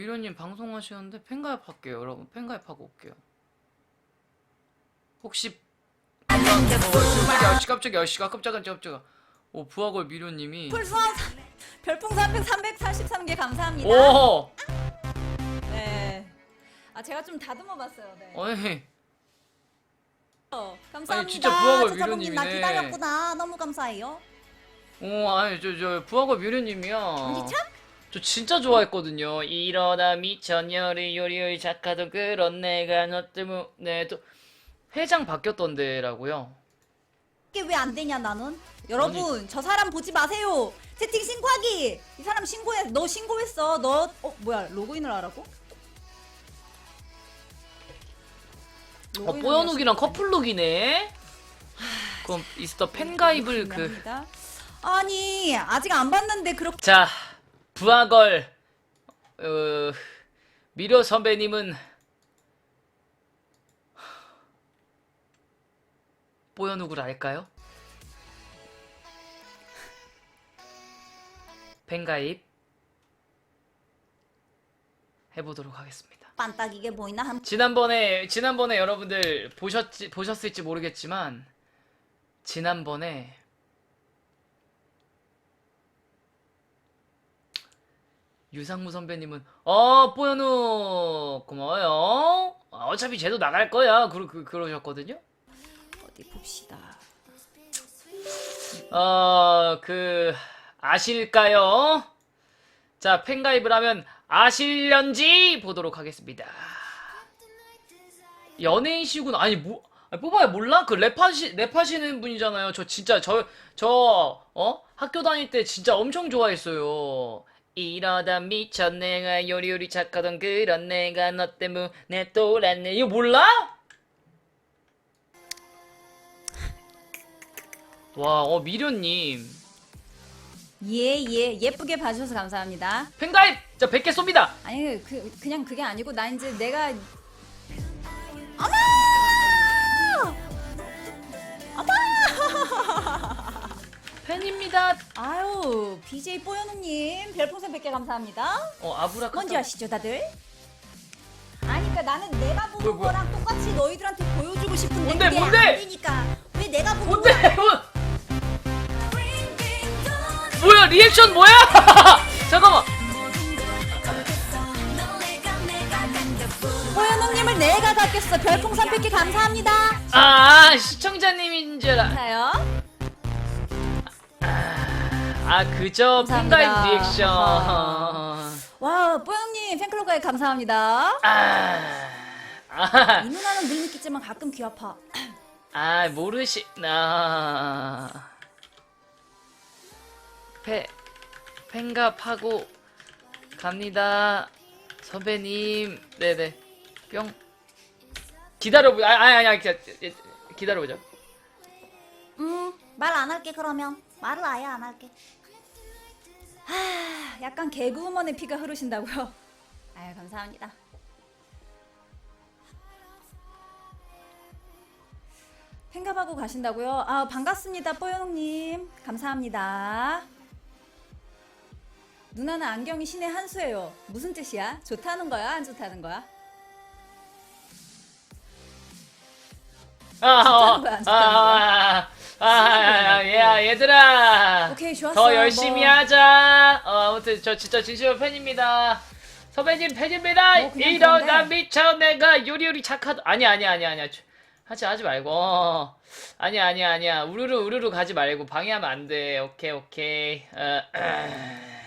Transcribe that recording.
미련님 방송하시는데 팬가입 할게요 여러분 팬가입 하고 올게요 혹시 어, 깜짝이야 깜짝이야 깜짝이야 깜짝이야 오 부하걸 미련님이 풀수한 별풍선 333개 감사합니다. 오 네. 아 제가 좀 다듬어 봤어요. 네. 어, 감사합니다. 아니, 진짜 부하걸 찾아보긴 나 미련님이네. 기다렸구나. 너무 감사해요. 오 아니 저저 부하걸 미련님이야? 저 진짜 좋아했거든요 이러다 미천열이 요리요리 작가도 그런 내가 너 때문에 또 회장 바뀌었던데라고요 이게 왜 안 되냐 나는? 여러분 저 사람 보지 마세요. 채팅 신고하기. 이 사람 신고해. 너 신고했어. 너 어 뭐야 로그인을 하라고? 어, 로그인을 뽀연욱이랑 커플룩이네. 그럼 이스터 팬 가입을 그. 중요합니다. 아니 아직 안 봤는데 그렇게 자, 부하걸, 어, 미려 선배님은 뽀연욱을 알까요? 팬가입 해보도록 하겠습니다. 반딱이게 보이나 한 지난번에 지난번에 여러분들 보셨지 보셨을지 모르겠지만 지난번에 유상무 선배님은 어 뽀연우 고마워요. 아, 어차피 쟤도 나갈 거야. 그러, 그, 그러셨거든요. 어디 봅시다. 어 그 아실까요? 자 팬가입을 하면 아실련지 보도록 하겠습니다. 연예인시구나. 아니 뭐 아니, 뽑아야 몰라? 그 랩하시 랩하시는 분이잖아요. 저 진짜 저 저 어? 학교 다닐 때 진짜 엄청 좋아했어요 이러다 미쳐 내가 요리요리 착하던 그런 내가 너 때문에 또랐네. 이거 몰라? 와 어 미련님. 예 예. 예쁘게 봐주셔서 감사합니다. 팬가입 자 100개 쏩니다. 아니 그 그냥 그게 아니고 나 이제 내가 어머 팬입니다 아유 BJ 뽀연우님 별풍선 100개 감사합니다. 어 아브라카타 뭔지 아시죠 다들? 아니 그니까 나는 내가 보는 뭐야, 뭐야? 거랑 똑같이 너희들한테 보여주고 싶은데 뭔데, 그게 뭔데? 안 되니까 왜 내가 보는 뭔데 거랑 뭐, 뭐야 리액션 뭐야 잠깐만 뽀연우님을 내가 갖겠어 별풍선 100개 감사합니다. 아 시청자님인 줄 알... 자요. 아 그저 감사합니다. 팬가입 리액션 아하. 와 뽀연우님 팬클럽 가입 감사합니다. 아, 아, 이 누나는 늘 느끼지만 가끔 귀 아파. 아 모르시나 팬 팬갑하고 갑니다 선배님 네네 뿅 기다려보 아 아니 아니 기, 기다려보자 음, 말 안 할게 그러면. 말을 아예 안 할게. 하, 약간 개그우먼의 피가 흐르신다고요? 아유, 감사합니다. 팬갑하고 가신다고요? 아, 반갑습니다, 뽀연웅님. 감사합니다. 누나는 안경이 신의 한 수예요. 무슨 뜻이야? 좋다는 거야? 안 좋다는 거야? 아, 좋다는 거야, 안 좋다는 아, 아, 얘들아. 오케이, 좋았어. 더 열심히 뭐. 하자. 어, 아무튼 저 진짜 진심한 팬입니다. 선배님 팬입니다. 뭐 그냥 이러다 그런데. 미쳐 내가 요리요리 착하다. 아니야, 아니야, 아니야, 아니야. 하지 하지 말고. 어. 아니야, 아니야, 아니야. 우르르 우르르 가지 말고 방해하면 안 돼. 오케이, 오케이. 어,